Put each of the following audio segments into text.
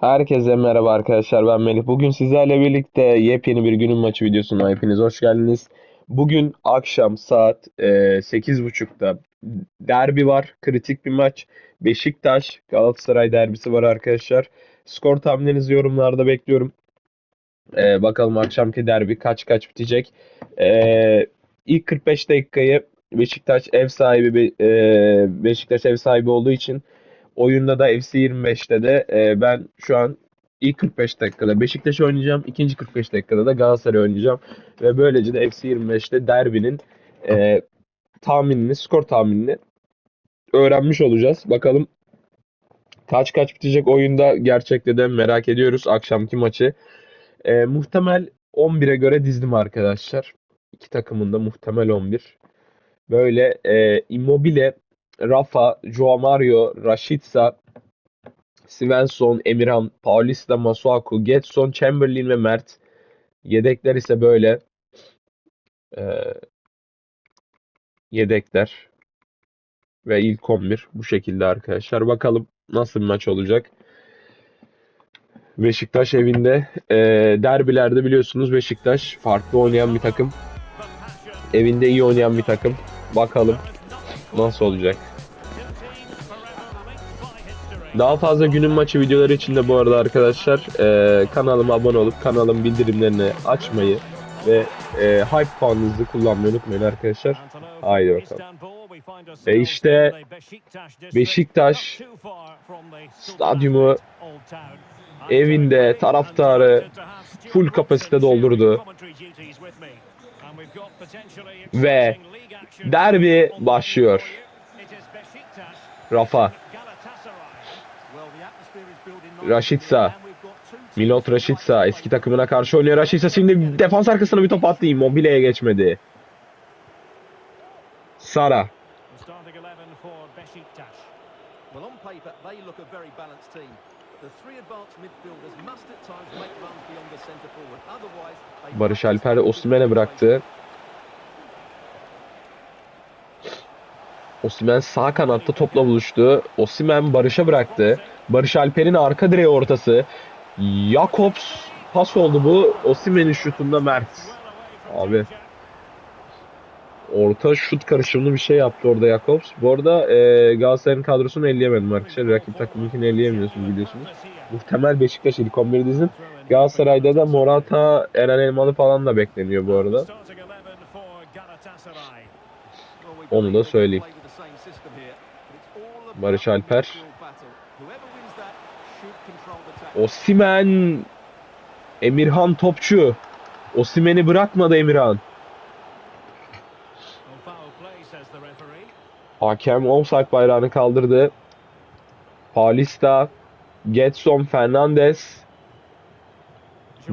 Herkese merhaba arkadaşlar ben Melih. Bugün sizlerle birlikte yepyeni bir günün maçı videosuna hepiniz hoş geldiniz. Bugün akşam saat e, 8.30'da derbi var. Kritik bir maç. Beşiktaş Galatasaray derbisi var arkadaşlar. Skor tahminlerinizi yorumlarda bekliyorum. E, bakalım akşamki derbi kaç kaç bitecek. E, ilk 45 dakikayı Beşiktaş ev sahibi e, Beşiktaş ev sahibi olduğu için Oyunda da FC 25'te de e, ben şu an ilk 45 dakikada Beşiktaş oynayacağım. ikinci 45 dakikada da Galatasaray oynayacağım. Ve böylece de FC 25'te derbinin e, tahminini, skor tahminini öğrenmiş olacağız. Bakalım kaç kaç bitecek oyunda gerçekte de merak ediyoruz akşamki maçı. E, muhtemel 11'e göre dizdim arkadaşlar. İki takımın da muhtemel 11. Böyle e, Immobile Rafa, Joao Mario, Rashica, Svensson, Emirhan, Paulista, Masuaku, Getson, Chamberlain ve Mert. Yedekler ise böyle. Ee, yedekler. Ve ilk 11 bu şekilde arkadaşlar. Bakalım nasıl bir maç olacak. Beşiktaş evinde. Ee, derbilerde biliyorsunuz Beşiktaş farklı oynayan bir takım. Evinde iyi oynayan bir takım. Bakalım nasıl olacak. Daha fazla günün maçı videoları için de bu arada arkadaşlar e, kanalıma abone olup kanalın bildirimlerini açmayı ve e, hype puanınızı kullanmayı unutmayın arkadaşlar. Haydi bakalım. Ve işte Beşiktaş stadyumu evinde taraftarı full kapasite doldurdu. Ve derbi başlıyor. Rafa, Rashica, Milot Rashica eski takımına karşı oynuyor. Rashica şimdi defans arkasına bir top attı. Immobile'ye geçmedi. Sara, Barış Alper Osimhen'e bıraktı. Osimhen sağ kanatta topla buluştu. Osimhen Barış'a bıraktı. Barış Alper'in arka direği ortası. Jakobs pas oldu bu. Osimhen'in şutunda Mert. Abi orta şut karışımlı bir şey yaptı orada Jakobs. Bu arada e, Galatasaray'ın kadrosunu elleyemedim arkadaşlar. Rakip takımınkini elleyemiyorsunuz biliyorsunuz. Muhtemel Beşiktaş ilk 11 dizim. Galatasaray'da da Morata, Eren Elmalı falan da bekleniyor bu arada. Onu da söyleyeyim. Barış Alper. Osimen Emirhan topçu. Osimen'i bırakmadı Emirhan. Hakem offside bayrağını kaldırdı. Paulista, Getson Fernandez,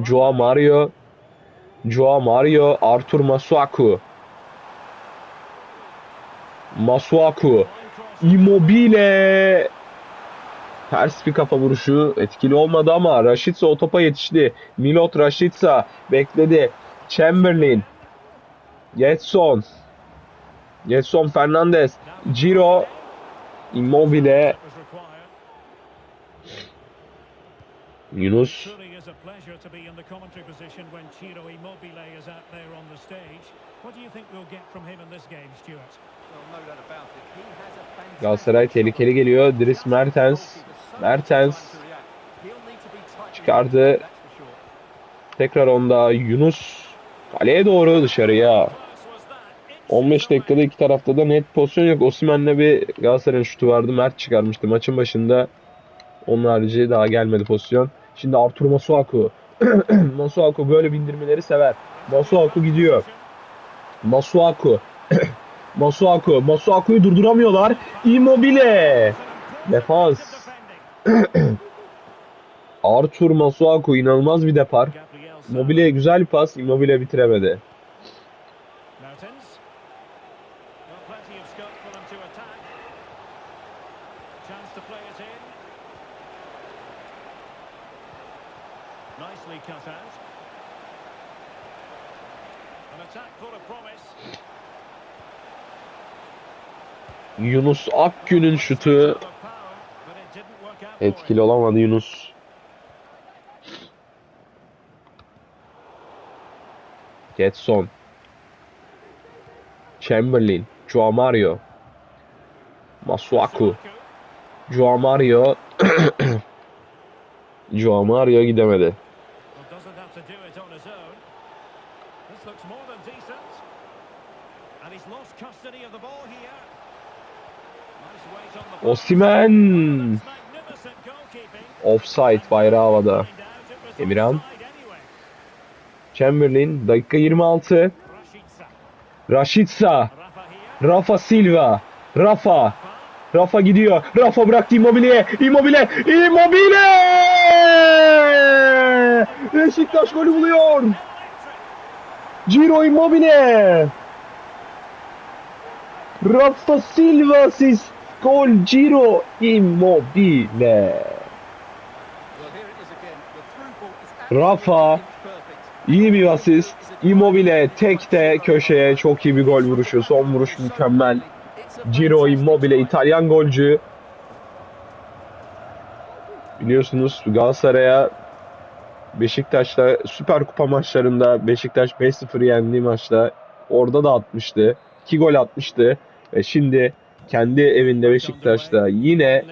Joao Mario, Joao Mario, Artur Masuaku. Masuaku, Immobile. Ters bir kafa vuruşu etkili olmadı ama Rashica o topa yetişti. Milot Rashica bekledi. Chamberlain. Getson. Getson Fernandez. Ciro. Immobile. Yunus. Truly is a pleasure to be in the commentary position when Ciro Immobile is out there on the stage. What do you think we'll get from him in this game, Stuart? Galatasaray tehlikeli geliyor. Dries Mertens. Mertens çıkardı. Tekrar onda Yunus. Kaleye doğru dışarıya. 15 dakikada iki tarafta da net pozisyon yok. Osimhen'le bir Galatasaray'ın şutu vardı. Mert çıkarmıştı maçın başında. Onun harici daha gelmedi pozisyon. Şimdi Artur Masuaku. Masuaku böyle bindirmeleri sever. Masuaku gidiyor. Masuaku. Masuaku. Masuaku'yu durduramıyorlar. Immobile. Defans. Artur Masuaku inanılmaz bir depar. Immobile güzel bir pas. Immobile bitiremedi. Mertens. Got plenty of scope for them to attack. Chance to play it in. Nicely cut out. An attack full of promise. Yunus Akgün'ün şutu etkili olamadı Yunus. Getson. Chamberlain. Joao Mario. Masuaku. Joao Mario. Joao Mario gidemedi. Goalkeeping. Offside bayrağı havada. Emirhan. Chamberlain dakika 26. Rashica. Rafa Silva. Rafa. Rafa gidiyor. Rafa bıraktı Immobile'ye. Immobile. Immobile! Beşiktaş golü buluyor. Ciro Immobile. Rafa Silva asist. Gol Ciro Immobile. Rafa. İyi bir asist. Immobile tekte köşeye çok iyi bir gol vuruşu. Son vuruş mükemmel. Ciro Immobile İtalyan golcü. Biliyorsunuz Galatasaray'a Beşiktaş'ta Süper Kupa maçlarında Beşiktaş 5-0 yendiği maçta orada da atmıştı. 2 gol atmıştı. Ve şimdi kendi evinde Beşiktaş'ta yine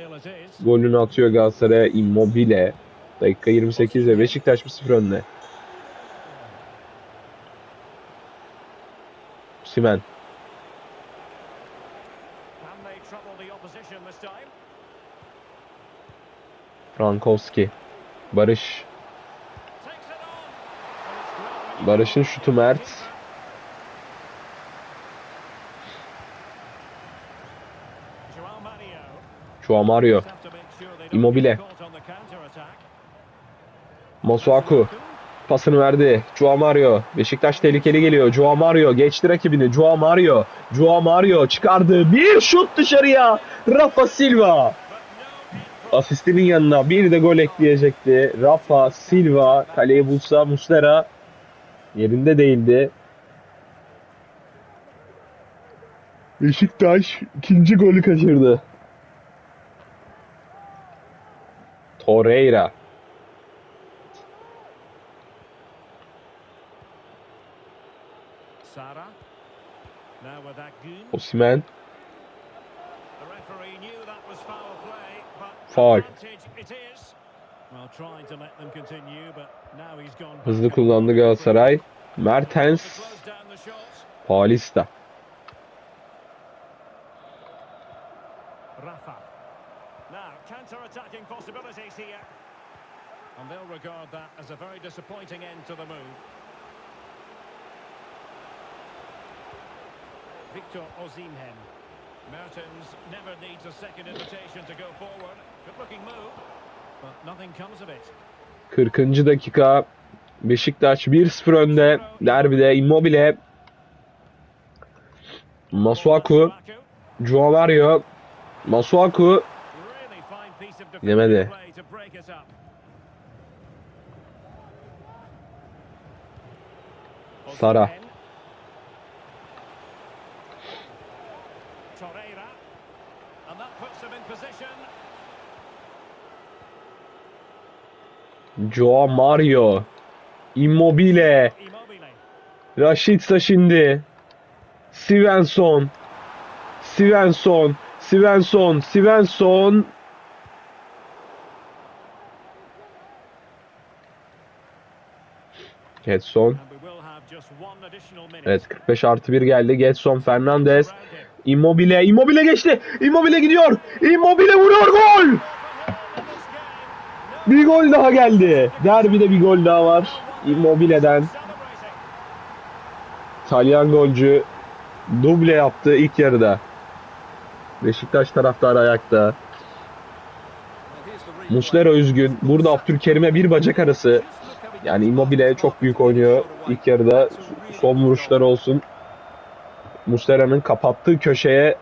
golünü atıyor Galatasaray'a Immobile. Dakika 28 ve Beşiktaş 1-0 önde. Simen. Can they trouble the opposition this time? Frankowski. Barış. Takes it on. And it's great when you- Barış'ın şutu Mert. Joao Mario. Joao Mario. Just have to make sure they don't Immobile. Masuaku. Pasını verdi. Joao Mario. Beşiktaş tehlikeli geliyor. Joao Mario geçti rakibini. Joao Mario. Joao Mario çıkardı. Bir şut dışarıya. Rafa Silva. Asistinin yanına bir de gol ekleyecekti. Rafa Silva kaleyi bulsa Muslera yerinde değildi. Beşiktaş ikinci golü kaçırdı. Torreira. Sara. Now back Hızlı and kullandı Galatasaray. Mertens. Paulista. Rafa. Now, counter-attacking possibilities here. And they'll regard that as a very disappointing end to the move. Victor Osimhen. Mertens never needs a second invitation to go forward. Good-looking move, but nothing comes of it. 40. dakika. Beşiktaş 1-0 önde. Derbide Immobile. Masuaku. Joao Mario. Masuaku. Yemedi. Sara. Osimhen. Torreira. And that puts them in position. Joao Mario. Immobile. Rashica şimdi. Svensson. Svensson. Svensson. Svensson. Getson. Evet 45 artı 1 geldi. Getson Fernandez. Immobile. Immobile geçti. Immobile gidiyor. Immobile vuruyor gol. Bir gol daha geldi. Derbide bir gol daha var. Immobile'den. İtalyan golcü duble yaptı ilk yarıda. Beşiktaş taraftarı ayakta. Muslera üzgün. Burada Abdülkerim'e bir bacak arası. Yani Immobile çok büyük oynuyor. İlk yarıda son vuruşlar olsun. Muslera'nın kapattığı köşeye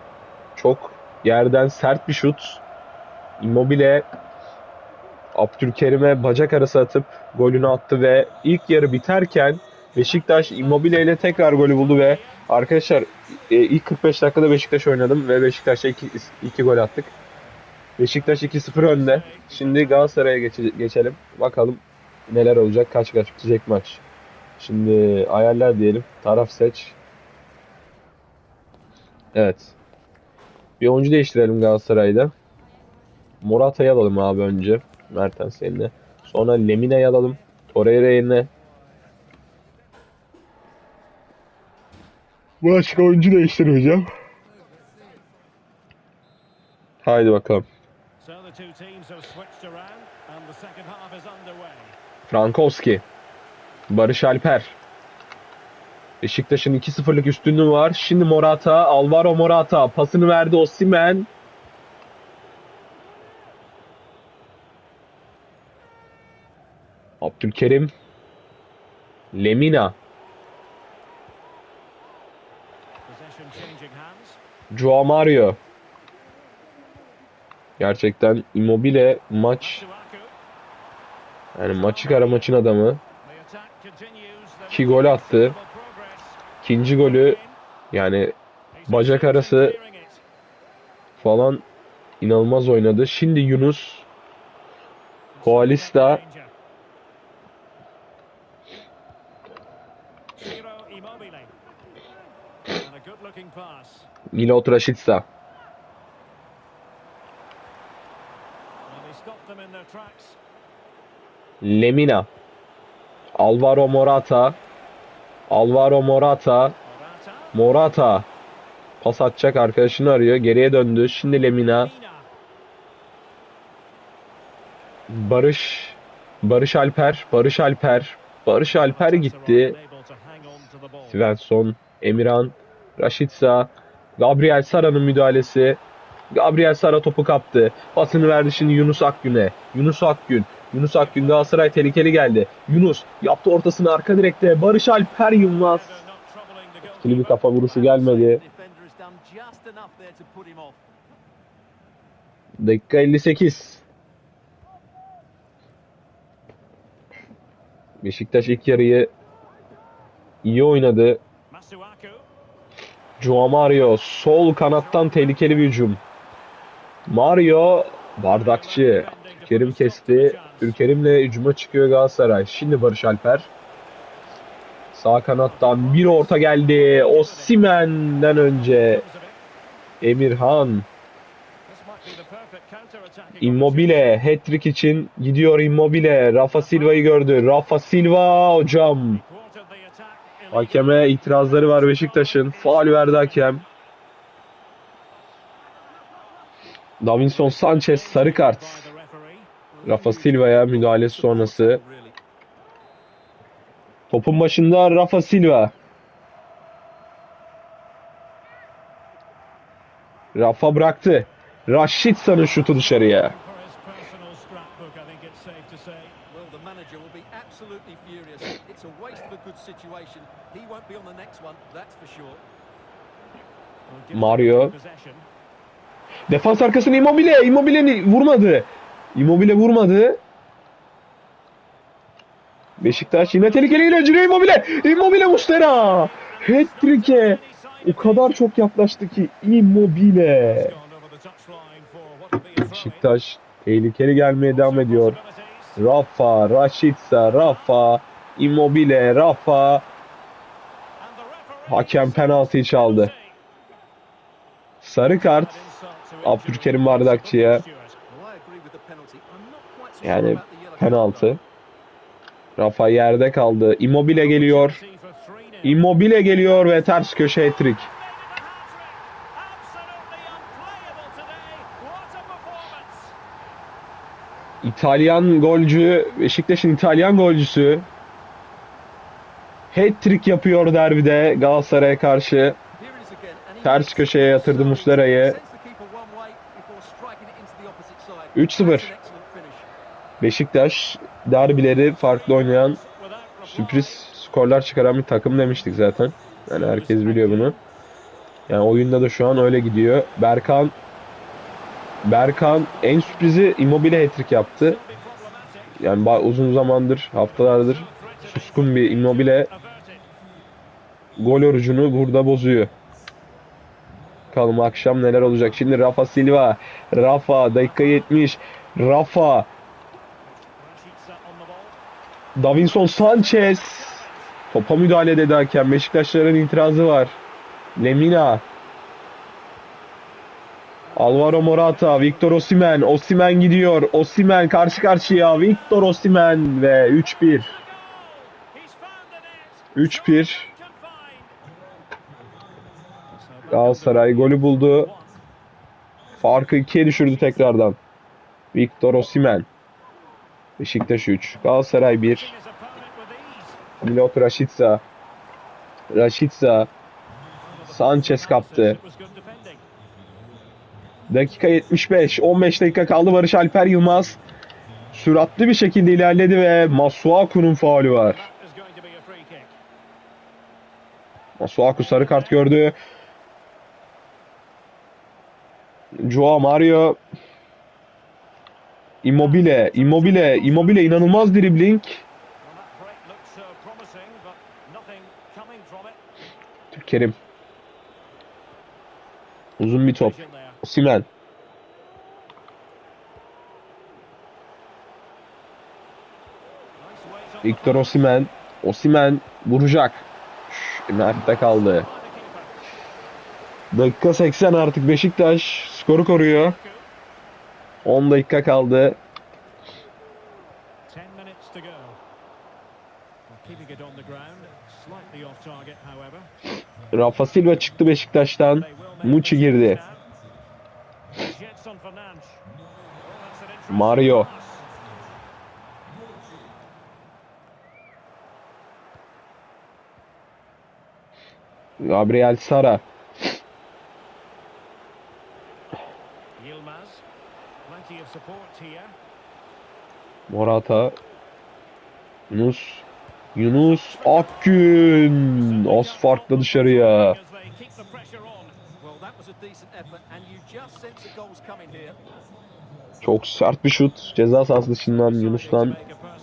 çok yerden sert bir şut. Immobile Abdülkerim'e bacak arası atıp golünü attı ve ilk yarı biterken Beşiktaş Immobile ile tekrar golü buldu ve arkadaşlar e, ilk 45 dakikada Beşiktaş oynadım ve Beşiktaş'a 2 gol attık. Beşiktaş 2-0 önde. Şimdi Galatasaray'a geçe- geçelim. Bakalım neler olacak, kaç kaç bitecek maç. Şimdi ayarlar diyelim. Taraf seç. Evet. Bir oyuncu değiştirelim Galatasaray'da. Morata'yı alalım abi önce. Mertens yerine. Sonra Lemine'yi alalım. Torreira yerine. Başka oyuncu değiştirmeyeceğim. Haydi bakalım. Frankowski. Barış Alper. Beşiktaş'ın 2-0'lık üstünlüğü var. Şimdi Morata, Alvaro Morata pasını verdi Osimhen. Abdülkerim. Lemina. Joao Mario. Gerçekten Immobile maç yani maçı kara maçın adamı. İs gol attı. İkinci golü yani bacak arası falan inanılmaz oynadı. Şimdi Yunus Koalista Danger. Ciro Immobile. And a good looking pass. Milot Rashica. And he stopped them in their tracks. Lemina. Alvaro Morata. Alvaro Morata. Morata. Pas atacak arkadaşını arıyor. Geriye döndü. Şimdi Lemina. Mina. Barış. Barış Alper. Barış Alper. Barış Alper gitti. Unable to hang on to the ball. Svensson. Emirhan. Rashica. Gabriel Sara'nın müdahalesi. Gabriel Sara topu kaptı. Pasını verdi şimdi Yunus Akgün'e. Yunus Akgün. Yunus Akgün Galatasaray tehlikeli geldi. Yunus yaptı ortasını arka direkte. Barış Alper Yılmaz. Etkili bir kafa vuruşu gelmedi. Dakika 58. Beşiktaş ilk yarıyı iyi oynadı. Joao Mario sol kanattan tehlikeli bir hücum. Mario bardakçı. Kerim kesti. Ülkerim'le hücuma çıkıyor Galatasaray. Şimdi Barış Alper. Sağ kanattan bir orta geldi. Osimhen'den önce Emirhan. Immobile hat-trick için gidiyor Immobile. Rafa Silva'yı gördü. Rafa Silva hocam. Hakeme itirazları var Beşiktaş'ın. Faul verdi hakem. Davinson Sanchez sarı kart. Rafa Silva'ya müdahalesi sonrası. Topun başında Rafa Silva. Rafa bıraktı. Raşitsa'nın şutu dışarıya. It's a waste of a good situation. He won't be on the next one, that's for sure. Mario. Defans arkasına Immobile. Immobile vurmadı. Immobile vurmadı. Beşiktaş yine tehlikeli geliyor. Ciro Immobile. Immobile Mustera. Hat-trick'e o kadar çok yaklaştı ki Immobile. Beşiktaş tehlikeli gelmeye devam ediyor. Rafa, Rashica, Rafa, Immobile, Rafa. Hakem penaltıyı çaldı. Sarı kart Abdülkerim Bardakçı'ya. Yani penaltı. Rafa yerde kaldı. Immobile geliyor. Immobile geliyor ve ters köşe hat-trick. İtalyan golcü, Beşiktaş'ın İtalyan golcüsü hat-trick yapıyor derbide Galatasaray'a karşı. Ters köşeye yatırdı Muslera'yı. sends the keeper one way before striking it into the opposite side. 3-0. That's an excellent finish. Beşiktaş derbileri farklı oynayan sürpriz skorlar çıkaran bir takım demiştik zaten. Yani herkes biliyor bunu. Yani oyunda da şu an öyle gidiyor. Berkan Berkan en sürprizi Immobile hat-trick yaptı. Yani uzun zamandır, haftalardır suskun bir Immobile gol orucunu burada bozuyor. Bakalım akşam neler olacak. Şimdi Rafa Silva. Rafa dakika 70. Rafa. Davinson Sanchez. Topa müdahale hakem. Beşiktaşların itirazı var. Lemina. Alvaro Morata, Victor Osimhen, Osimhen gidiyor. Osimhen karşı karşıya. Victor Osimhen ve 3-1. He's found the net. 3-1. Can find. Galatasaray golü buldu. Farkı 2'ye düşürdü tekrardan. Victor Osimhen. Beşiktaş 3. Galatasaray 1. His opponent with ease. Milot Rashica. Rashica. Sanchez kaptı. Dakika 75. 15 dakika kaldı Barış Alper Yılmaz. Süratli bir şekilde ilerledi ve Masuaku'nun faulü var. That is going to be a free kick. Masuaku sarı kart gördü. Joao Mario. Immobile, Immobile, Immobile inanılmaz dribbling. Türkerim. Uzun bir top. The Victor pass. Osimhen. Osimhen vuracak. Şş, Mert'te kaldı. Dakika 80 artık Beşiktaş skoru koruyor. 10 dakika kaldı. Rafa Silva çıktı Beşiktaş'tan. Muçi girdi. Oh, Mario. Gabriel Sara. Morata. Yunus. Yunus Akgün. Az farklı dışarıya. Çok sert bir şut. Ceza sahası dışından Yunus'tan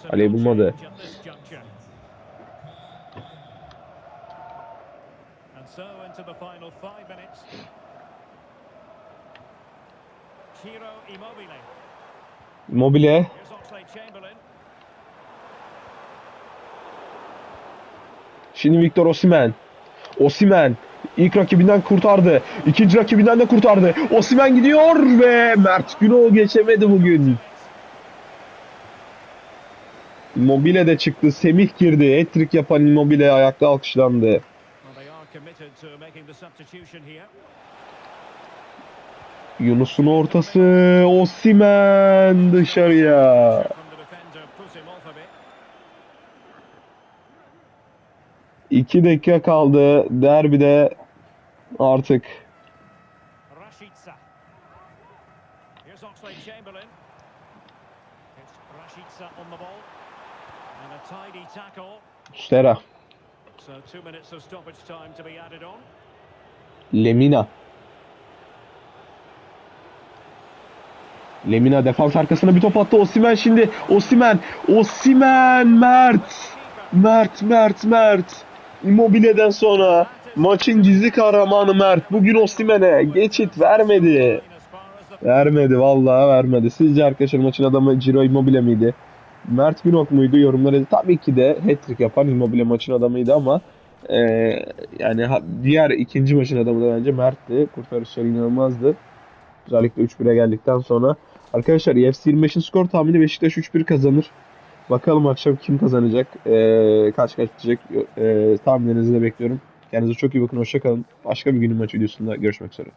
Aleyi bulmadı. And so into the final five minutes. Ciro Immobile. Immobile. Here's Oxlade-Chamberlain. Şimdi Victor Osimhen. Osimhen ilk rakibinden kurtardı. İkinci rakibinden de kurtardı. Osimhen gidiyor ve Mert Günok geçemedi bugün. Immobile de çıktı. Semih girdi. Hat-trick yapan Immobile ayakta alkışlandı. Committed to making the substitution here. Yunus'un ortası. Osimhen dışarıya. 2 dakika kaldı. Derbide artık. Stera. Lemina. Lemina defans arkasına bir top attı. Osimhen şimdi. Osimhen. Osimhen. Mert. Mert, Mert, Mert. Immobile'den sonra maçın gizli kahramanı Mert. Bugün Osimhen'e geçit vermedi. Vermedi vallahi vermedi. Sizce arkadaşlar maçın adamı Ciro Immobile miydi? Mert Günok muydu? Yorumlara tabii ki de hat-trick yapan Immobile maçın adamıydı ama eee, yani diğer ikinci maçın adamı da bence Mert'ti. Kurtarışları inanılmazdı. Özellikle 3-1'e geldikten sonra. Arkadaşlar EFC 25'in skor tahmini Beşiktaş 3-1 kazanır. Bakalım akşam kim kazanacak? Eee, kaç kaç bitecek? Eee tahminlerinizi de bekliyorum. Kendinize çok iyi bakın. Hoşçakalın. Başka bir günün maç videosunda görüşmek üzere.